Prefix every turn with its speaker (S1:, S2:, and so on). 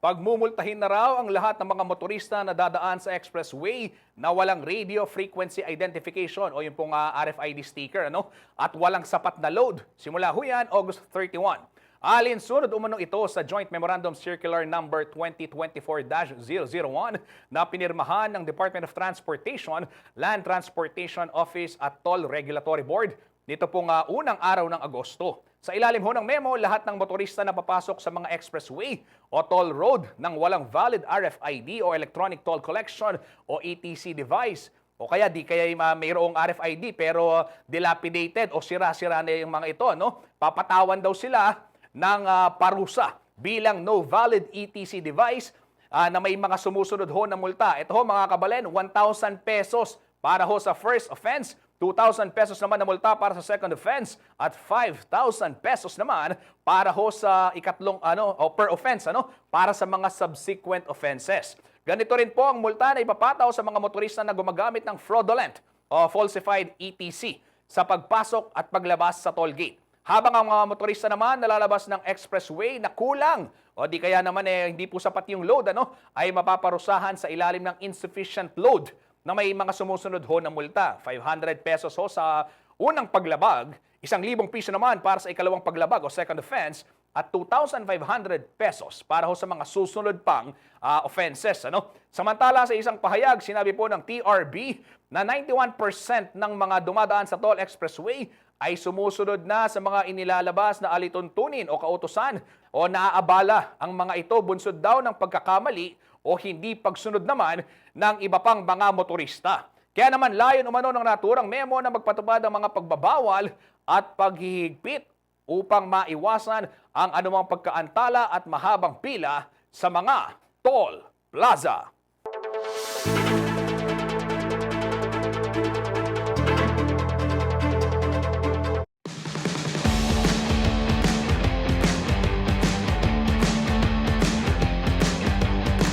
S1: pagmumultahin na raw ang lahat ng mga motorista na dadaan sa expressway na walang radio frequency identification o yung pong ah, RFID sticker ano at walang sapat na load. Simula ho yan August 31. Alinsunod umano ito sa Joint Memorandum Circular Number 2024-001 na pinirmahan ng Department of Transportation, Land Transportation Office at Toll Regulatory Board nito pong ah, unang araw ng Agosto. Sa ilalim ho ng memo, lahat ng motorista na papasok sa mga expressway o toll road ng walang valid RFID o Electronic Toll Collection o ETC device o kaya di kaya uh, mayroong RFID pero dilapidated o sira-sira na yung mga ito, no? Papatawan daw sila ng ah, parusa bilang no valid ETC device ah, na may mga sumusunod ho na multa. Ito ho mga kabalen, 1,000 pesos para ho sa first offense, 2,000 pesos naman na multa para sa second offense at 5,000 pesos naman para ho sa ikatlong ano o per offense ano para sa mga subsequent offenses. Ganito rin po ang multa na ipapataw sa mga motorista na gumagamit ng fraudulent o falsified ETC sa pagpasok at paglabas sa toll gate. Habang ang mga motorista naman nalalabas ng expressway na kulang o di kaya naman eh, hindi po sapat yung load ano, ay mapaparusahan sa ilalim ng insufficient load na may mga sumusunod ho na multa. 500 pesos ho sa unang paglabag, 1,000 piso naman para sa ikalawang paglabag o second offense, at 2,500 pesos para ho sa mga susunod pang ah, offenses. Ano? Samantala sa isang pahayag, sinabi po ng TRB na 91% ng mga dumadaan sa Toll Expressway ay sumusunod na sa mga inilalabas na alituntunin o kautosan o naaabala ang mga ito bunsod daw ng pagkakamali o hindi pagsunod naman ng iba pang mga motorista. Kaya naman layon umano ng naturang memo na magpatupad ang mga pagbabawal at paghihigpit upang maiwasan ang anumang pagkaantala at mahabang pila sa mga toll plaza.